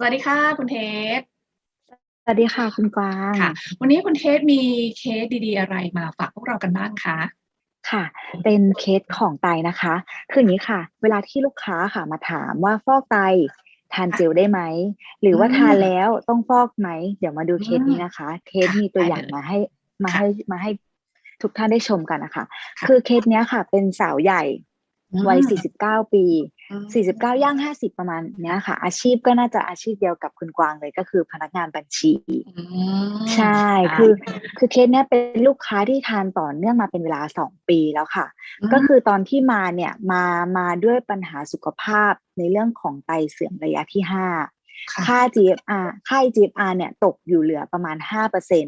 สวัสดีค่ะ คุณเทสสวัสดีค่ะ คุณกวางค่ะ วันนี้คุณเทสมีเคสดีๆ อะไรมาฝากพวกเรากันบ้างคะค่ะ เป็นเคสของไตนะคะ คืออย่างนี้ค่ะ เวลาที่ลูกค้าค่ะมาถามว่าฟอกไตทานเจลได้ไหม หรือว่าอืมทานแล้วต้องฟอกไหม เดี๋ยวมาดูเคสอืมนี้นะคะ เคสค่ะมีตัวได้อย่างเลยมาให้มาค่ะให้มาให้ทุกท่านได้ชมกันนะคะค่ะคือเคสเนี้ยค่ะ เป็นสาวใหญ่อืมวัย 49 ปี อืม49ย่าง50ประมาณเนี้ยค่ะ อาชีพก็น่าจะอาชีพเดียวกับคุณกวางเลยก็คือพนักงานบัญชีอืมใช่ะคือคือเคสเนี้ยเป็นลูกค้าที่ทานต่อเนื่องมาเป็นเวลาสองปีแล้วค่ะมก็คือตอนที่มาเนี่ยมามาด้วยปัญหาสุขภาพในเรื่องของไตเสื่อมระยะที่ห้าค่ะค่า GFR ค่า GFR เนี่ยตกอยู่เหลือประมาณห้าเปอร์เซ็น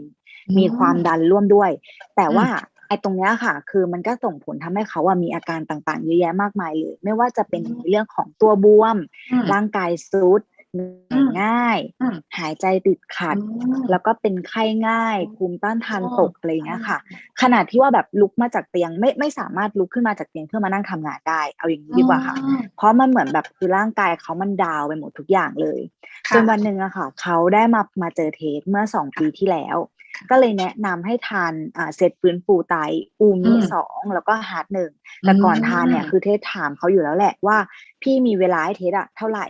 อืมีความดันร่วมด้วย แต่อืมว่าไอ้ตรงเนี้ยค่ะ คือมันก็ส่งผลทำให้เขาอะมีอาการต่างๆ เยอะแยะมากมายเลย ไม่ว่าจะเป็นอืมในเรื่องของตัวบวมอืมร่างกายซุดเหนื่อยง่ายอืมหายใจติดขัดอืมแล้วก็เป็นไข้ง่ายอ๋อภูมิต้านทานอ๋อตกอะไรอย่างเงี้ยค่ะ ขนาดที่ว่าแบบลุกมาจากเตียงไม่ไม่สามารถลุกขึ้นมาจากเตียงเพื่อมานั่งทำงานได้ เอาอย่างนี้ดีกว่าค่ะอ๋อเพราะมันเหมือนแบบคือร่างกายเขามันดาวน์ไปหมดทุกอย่างเลยค่ะจนวันหนึ่งอะค่ะ เขาได้มามาเจอเทสเมื่อสองปีที่แล้วค่ะ ก็เลยแนะนำให้ทานอ่าเซตฟื้นฟูไตอูมิอืมสองแล้วก็ฮาร์ดหนึ่งแต่ก่อนทานเนี่ยคือเทสถามเขาอยู่แล้วแหละว่า พี่มีเวลาให้เทสอะเท่าไหร่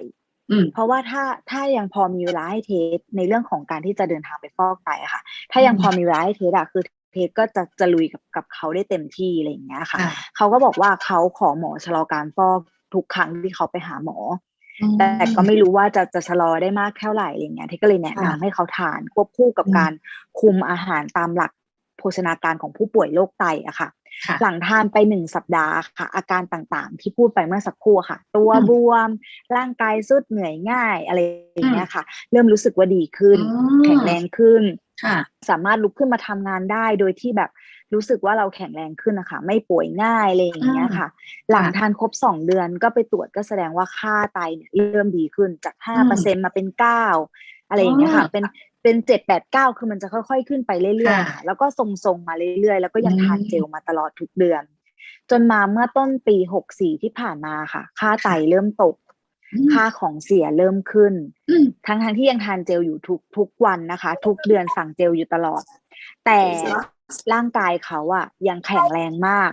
อืมเพราะว่าถ้าถ้ายังพอมีเวลาให้เทสในเรื่องของการที่จะเดินทางไปฟอกไตอะค่ะ ถ้ายังอืมพอมีเวลาให้เทสอะคือเทสก็จะจะลุยกับกับเขาได้เต็มที่อะไรอย่างเงี้ยค่ะค่ะ เขาก็บอกว่าเขาขอหมอชะลอการฟอกทุกครั้งที่เขาไปหาหมออืม แต่ก็ไม่รู้ว่าจะจะชะลอได้มากเท่าไหร่อะไรเงี้ยเทก็เลยแนะนำค่ะให้เขาทานควบคู่กับอืมการคุมอาหารตามหลักโภชนาการของผู้ป่วยโรคไตอะค่ะค่ะ หลังทานไปหนึ่งสัปดาห์ค่ะ อาการต่างๆ ที่พูดไปเมื่อสักครู่อะค่ะ ตัวอืมบวมร่างกายสุดเหนื่อยง่ายอะไรอย่างเงี้ยค่ะ เริ่มรู้สึกว่าดีขึ้นอืมแข็งแรงขึ้นค่ะสามารถลุกขึ้นมาทำงานได้โดยที่แบบ รู้สึกว่าเราแข็งแรงขึ้นนะคะไม่ป่วยง่ายอะไรอย่างเงี้ยค่ะ หลังทานครบสองเดือนก็ไปตรวจก็แสดงว่าค่าไตเนี่ยเริ่มดีขึ้นจากห้าเปอร์เซ็นมาเป็นเก้าอะไรอย่างเงี้ยค่ะอ๋อเป็นเป็นเจ็ดแปดเก้าคือมันจะค่อยๆ ขึ้นไปเรื่อยๆค่ะค่ะแล้วก็ทรงๆมาเรื่อยๆ แล้วก็ยังอืมทานเจลมาตลอดทุกเดือน จนมาเมื่อต้นปีหกสี่ที่ผ่านมาค่ะ ค่าไตเริ่มตกอืมค่าของเสียเริ่มขึ้นอืมทั้งทงๆที่ยังทานเจลอยู่ทุกทุกวันนะคะ ทุกเดือนสั่งเจลอยู่ตลอด แต่ ร่างกายเขาอะยังแข็งแรงมาก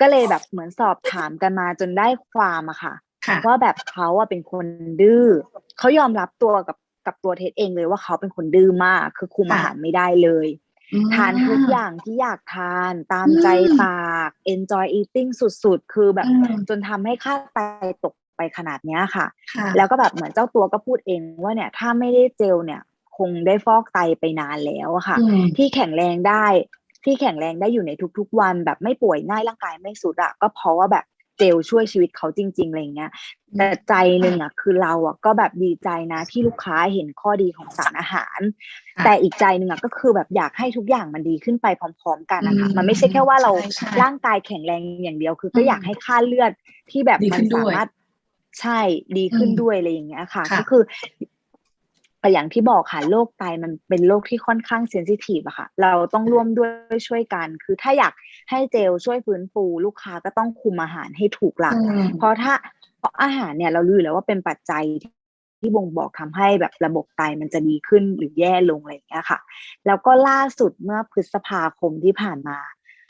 ก็เลยแบบเหมือนสอบถามกันมาจนได้ความอะค่ะค่ะว่าแบบเขาอะเป็นคนดื้อเขายอมรับตัวกับกับตัวเทสเองเลยว่าเขาเป็นคนดื้อมาก คือคุมค่ะอาหารไม่ได้เลยอืมทานทุกอย่างที่อยากทานตามอืมใจปาก enjoy eating สุดๆ คือแบบอืมจนทำให้ค่าไตตกไปขนาดเนี้ยค่ะค่ะ แล้วก็แบบเหมือนเจ้าตัวก็พูดเองว่าเนี่ย ถ้าไม่ได้เจลเนี่ย คงได้ฟอกไตไปนานแล้วอะค่ะอืมที่แข็งแรงได้ ที่แข็งแรงได้อยู่ในทุก ๆ วันแบบไม่ป่วยง่ายร่างกายไม่สุดอะก็เพราะว่าแบบเจลช่วยชีวิตเขาจริงๆอะไรอย่างเงี้ยแต่ใจหนึ่งอะคือเราอะก็แบบดีใจนะที่ลูกค้าเห็นข้อดีของสารอาหารค่ะแต่อีกใจหนึ่งอะก็คือแบบอยากให้ทุกอย่างมันดีขึ้นไปพร้อม ๆ กันนะคะอืมมันไม่ใช่แค่ว่าเราใช่ใช่ร่างกายแข็งแรงอย่างเดียว คือก็อืมอยากให้ค่าเลือดที่แบบดีมัขึ้นนด้สาวยมารถใช่ดีขึ้นอืมด้วยอะไรอย่างเงี้ยค่ะค่ะก็คือ แต่อย่างที่บอกค่ะโรคไตมันเป็นโรคที่ค่อนข้างเซนซิทีฟอะค่ะ เราต้องร่วมด้วยช่วยกัน คือถ้าอยากให้เจลช่วยฟื้นฟูลูกค้าก็ต้องคุมอาหารให้ถูกหลักอืมเพราะถ้าเพราะอาหารเนี่ยเรารู้อยู่แล้วว่าเป็นปัจจัยที่ที่บ่งบอกทำให้แบบระบบไตมันจะดีขึ้นหรือแย่ลงอะไรอย่างเงี้ยค่ะ แล้วก็ล่าสุดเมื่อพฤษภาคมที่ผ่านมา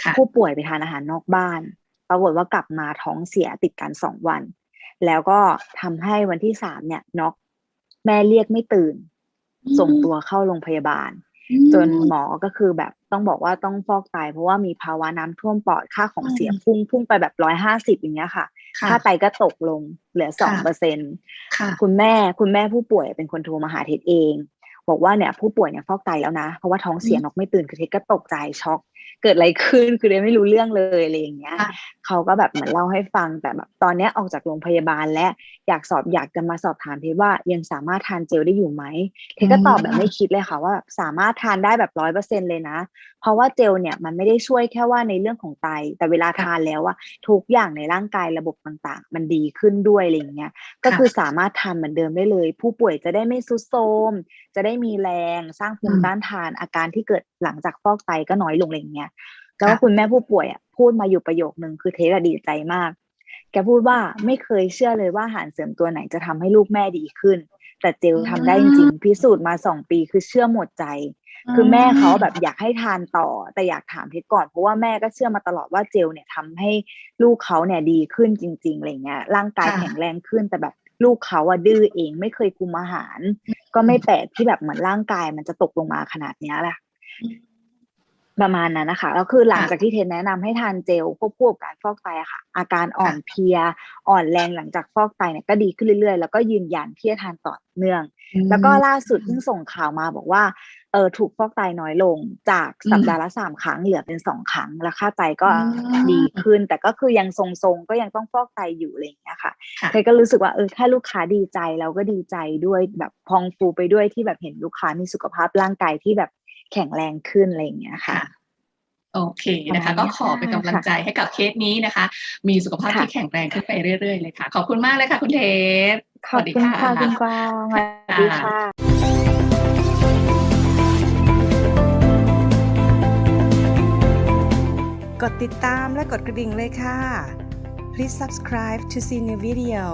ค่ะผู้ป่วยไปทานอาหารนอกบ้าน ปรากฏว่ากลับมาท้องเสียติดกันสองวัน แล้วก็ทำให้วันที่สามเนี่ยน็อก แม่เรียกไม่ตื่นอืมส่งตัวเข้าโรงพยาบาล จนหมอก็คือแบบต้องบอกว่าต้องฟอกไตเพราะว่ามีภาวะน้ำท่วมปอดค่าของเสียอืมพุ่งพุ่งไปแบบร้อยห้าสิบอย่างเงี้ยค่ะ ค่ะค่าไตก็ตกลงเหลือสองค่ะเปอร์เซ็นค่ะคุณแม่คุณแม่ผู้ป่วยเป็นคนโทรมาหาเทสเอง บอกว่าเนี่ยผู้ป่วยเนี่ยฟอกไตแล้วนะ เพราะว่าท้องเสียอืมนกไม่ตื่นคือเทสก็ตกใจช็อก เกิดอะไรขึ้นคือเทสไม่รู้เรื่องเลยอะไรอย่างเงี้ยค่ะเขาก็แบบเหมือนเล่าให้ฟังแต่แบบตอนเนี้ยออกจากโรงพยาบาลและอยากสอบอยากจะมาสอบถามเทสว่ายังสามารถทานเจลได้อยู่ไหมเทสก็ตอบแบบไม่คิดเลยค่ะว่าแบบสามารถทานได้แบบร้อยเปอร์เซ็นเลยนะ เพราะว่าเจลเนี่ยมันไม่ได้ช่วยแค่ว่าในเรื่องของไต แต่เวลาค่ะทานแล้วอะทุกอย่างในร่างกายระบบต่างๆ มันดีขึ้นด้วยอะไรอย่างเงี้ยก็คือสามารถทานเหมือนเดิมได้เลย ผู้ป่วยจะได้ไม่ซุดโทรมจะได้มีแรงสร้างภูมิต้านทานอาการที่เกิดหลังจากฟอกไตก็น้อยลงอะไรอย่างเงี้ยแล้วก็คุณแม่ผู้ป่วยอะพูดมาอยู่ประโยคนึงคือเทสอะดีใจมาก แกพูดว่าไม่เคยเชื่อเลยว่าอาหารเสริมตัวไหนจะทำให้ลูกแม่ดีขึ้น แต่เจลทำได้จริงๆพิสูจน์มาสองปีคือเชื่อหมดใจ คือแม่เขาแบบอยากให้ทานต่อ แต่อยากถามเพชรก่อนเพราะว่าแม่ก็เชื่อมาตลอดว่าเจลเนี่ยทำให้ลูกเขาเนี่ยดีขึ้นจริงๆอะไรเงี้ยร่างกายค่ะแข็งแรงขึ้นแต่แบบ ลูกเขาอะดื้อเองไม่เคยคุมอาหาร ก็ไม่แปลกที่แบบเหมือนร่างกายมันจะตกลงมาขนาดเนี้ยแหละ ประมาณนั้นนะคะแล้วคือหลังค่ะจากที่เทนแนะนำให้ทานเจลควบคู่กับการฟอกไตอะค่ะ อาการอ่อนเพลีย อ่อนแรงหลังจากฟอกไตเนี่ยก็ดีขึ้นเรื่อยๆ แล้วก็ยืนยันที่จะทานต่อเนื่อง แล้วก็ล่าสุดเพิ่งส่งข่าวมาบอกว่าเออถูกฟอกไตน้อยลงจากสัปดาห์ละสามครั้งเหลือเป็นสองครั้งแล้วค่าไตก็อืมดีขึ้น แต่ก็คือยังทรงๆก็ยังต้องฟอกไตอยู่อะไรอย่างเงี้ยค่ะค่ะเคยก็รู้สึกว่าเออถ้าลูกค้าดีใจเราก็ดีใจด้วยแบบพองฟูไปด้วยที่แบบเห็นลูกค้ามีสุขภาพร่างกายที่แบบ แข็งแรงขึ้นอะไรอย่างเงี้ยค่ะค่ะโอเคนะคะประมาณนี้ก็ขอเป็นกำลังใจให้กับเคสนี้นะคะ มีสุขภาพค่ะที่แข็งแรงขึ้นไปเรื่อยๆเลยค่ะ ขอบคุณมากเลยค่ะ คุณเทปขอบคุณค่ะคุณกวางสวัสดีค่ะกดติดตามและกดกระดิ่งเลยค่ะ Please subscribe to see new video